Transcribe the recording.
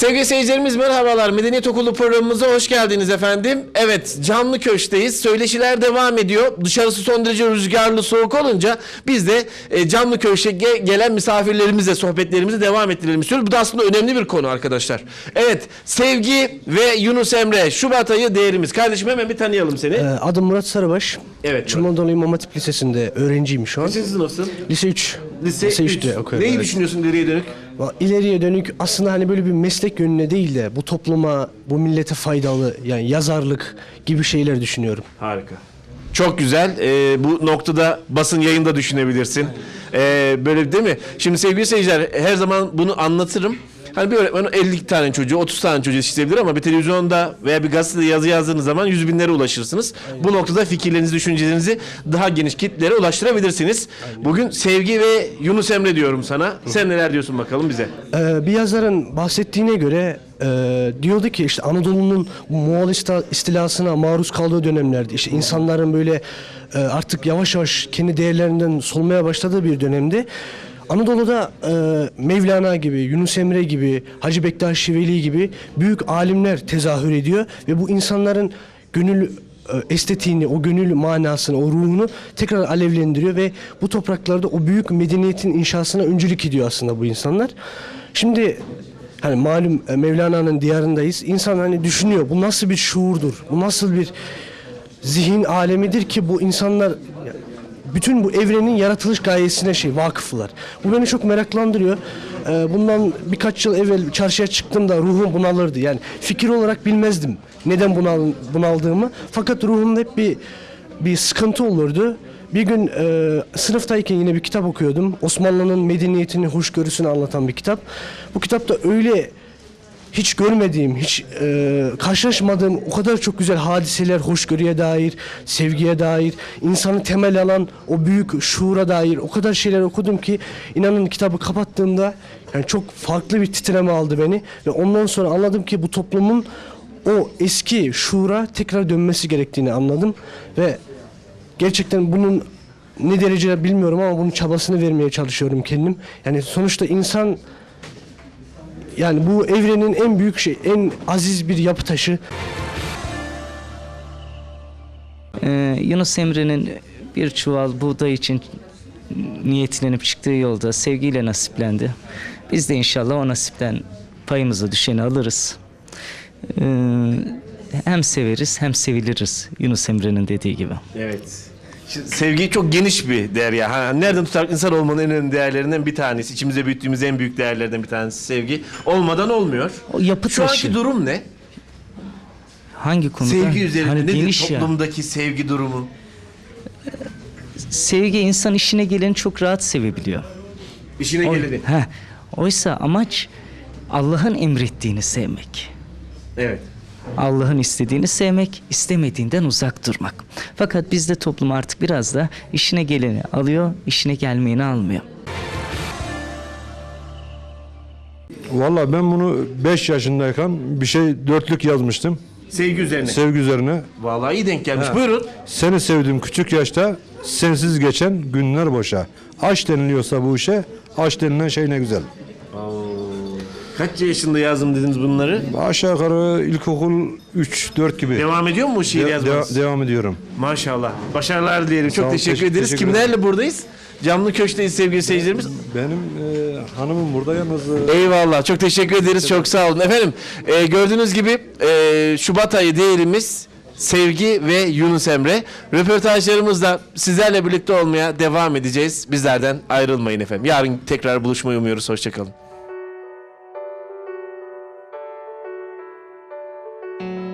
Sevgili seyircilerimiz merhabalar. Medeniyet Okulu programımıza hoş geldiniz efendim. Evet canlı köşteyiz. Söyleşiler devam ediyor. Dışarısı son derece rüzgarlı soğuk olunca biz de e, canlı köşte ge- gelen misafirlerimizle sohbetlerimizi devam ettirelim istiyoruz. Bu da aslında önemli bir konu arkadaşlar. Evet sevgi ve Yunus Emre Şubat ayı değerimiz. Kardeşim hemen bir tanıyalım seni. Ee, Adım Murat Sarıbaş. Evet, İmam Hatip Lisesi'nde öğrenciyim şu an. Kaçıncı sınıfsın? Lise 3. Lise, Lise 3. 3'te okuyorum. Neyi evet. düşünüyorsun ileriye dönük? İleriye dönük aslında hani böyle bir meslek yönüne değil de bu topluma, bu millete faydalı yani yazarlık gibi şeyler düşünüyorum. Harika. Çok güzel. Ee, bu noktada basın yayında düşünebilirsin. Ee, böyle değil mi? Şimdi sevgili seyirciler her zaman bunu anlatırım. Hani bir öğretmen 50 tane çocuğu, 30 tane çocuğu yetiştirebilir ama bir televizyonda veya bir gazetede yazı yazdığınız zaman yüz binlere ulaşırsınız. Bu noktada fikirlerinizi, düşüncelerinizi daha geniş kitlere ulaştırabilirsiniz. Bugün Sevgi ve Yunus Emre diyorum sana. Sen neler diyorsun bakalım bize? Ee, bir yazarın bahsettiğine göre e, diyordu ki işte Anadolu'nun Moğol istilasına maruz kaldığı dönemlerdi. İşte insanların böyle e, artık yavaş yavaş kendi değerlerinden solmaya başladığı bir dönemde. Anadolu'da e, Mevlana gibi, Yunus Emre gibi, Hacı Bektaş Veli gibi büyük alimler tezahür ediyor ve bu insanların gönül e, estetiğini, o gönül manasını, o ruhunu tekrar alevlendiriyor ve bu topraklarda o büyük medeniyetin inşasına öncülük ediyor aslında bu insanlar. Şimdi hani malum e, Mevlana'nın diyarındayız. İnsan hani düşünüyor bu nasıl bir şuurdur? Bu nasıl bir zihin alemidir ki bu insanlar bütün bu evrenin yaratılış gayesine şey vakıflar. Bu beni çok meraklandırıyor. Ee, bundan birkaç yıl evvel çarşıya çıktığımda ruhum bunalırdı. Yani fikir olarak bilmezdim neden bunal, bunaldığımı. Fakat ruhumda hep bir bir sıkıntı olurdu. Bir gün e, sınıftayken yine bir kitap okuyordum. Osmanlı'nın medeniyetini, hoşgörüsünü anlatan bir kitap. Bu kitapta öyle hiç görmediğim, hiç e, karşılaşmadığım o kadar çok güzel hadiseler, hoşgörüye dair, sevgiye dair, insanı temel alan o büyük şuura dair o kadar şeyler okudum ki inanın kitabı kapattığımda yani çok farklı bir titreme aldı beni ve ondan sonra anladım ki bu toplumun o eski şuura tekrar dönmesi gerektiğini anladım ve gerçekten bunun ne derece bilmiyorum ama bunun çabasını vermeye çalışıyorum kendim. Yani sonuçta insan yani bu evrenin en büyük şey, en aziz bir yapı taşı. Ee, Yunus Emre'nin bir çuval buğday için niyetlenip çıktığı yolda sevgiyle nasiplendi. Biz de inşallah o nasipten payımıza düşeni alırız. Ee, hem severiz hem seviliriz Yunus Emre'nin dediği gibi. Evet. Sevgi çok geniş bir değer ya. Ha, nereden tutarak insan olmanın en önemli değerlerinden bir tanesi. İçimize büyüttüğümüz en büyük değerlerden bir tanesi sevgi. Olmadan olmuyor. O yapı Şu taşı. anki durum ne? Hangi konuda? Sevgi üzerinde Hani nedir geniş ya. toplumdaki sevgi durumu? Sevgi insan işine geleni çok rahat sevebiliyor. İşine O- geleni. Heh. Oysa amaç Allah'ın emrettiğini sevmek. Evet. Allah'ın istediğini sevmek, istemediğinden uzak durmak. Fakat bizde toplum artık biraz da işine geleni alıyor, işine gelmeyeni almıyor. Valla ben bunu 5 yaşındayken bir şey dörtlük yazmıştım. Sevgi üzerine. Sevgi üzerine. Vallahi iyi denk gelmiş. Buyurun. Seni sevdiğim küçük yaşta sensiz geçen günler boşa. Aşk deniliyorsa bu işe, aşk denilen şey ne güzel. Kaç yaşında yazdım dediniz bunları? Aşağı yukarı ilkokul 3-4 gibi. Devam ediyor mu bu şiir De- yazmanız? de- devam ediyorum. Maşallah. Başarılar dileyelim. Çok Sağ ol, teşekkür teşekkür- ederiz. teşekkür Kimlerle buradayız? Camlı Köşk'teyiz sevgili seyircilerimiz. Benim e, hanımım burada yalnız e, Eyvallah. Çok teşekkür ederiz. Çok sağ olun. Efendim e, gördüğünüz gibi e, Şubat ayı değerimiz Sevgi ve Yunus Emre. Röportajlarımızda sizlerle birlikte olmaya devam edeceğiz. Bizlerden ayrılmayın efendim. Yarın tekrar buluşmayı umuyoruz. Hoşçakalın. Thank you.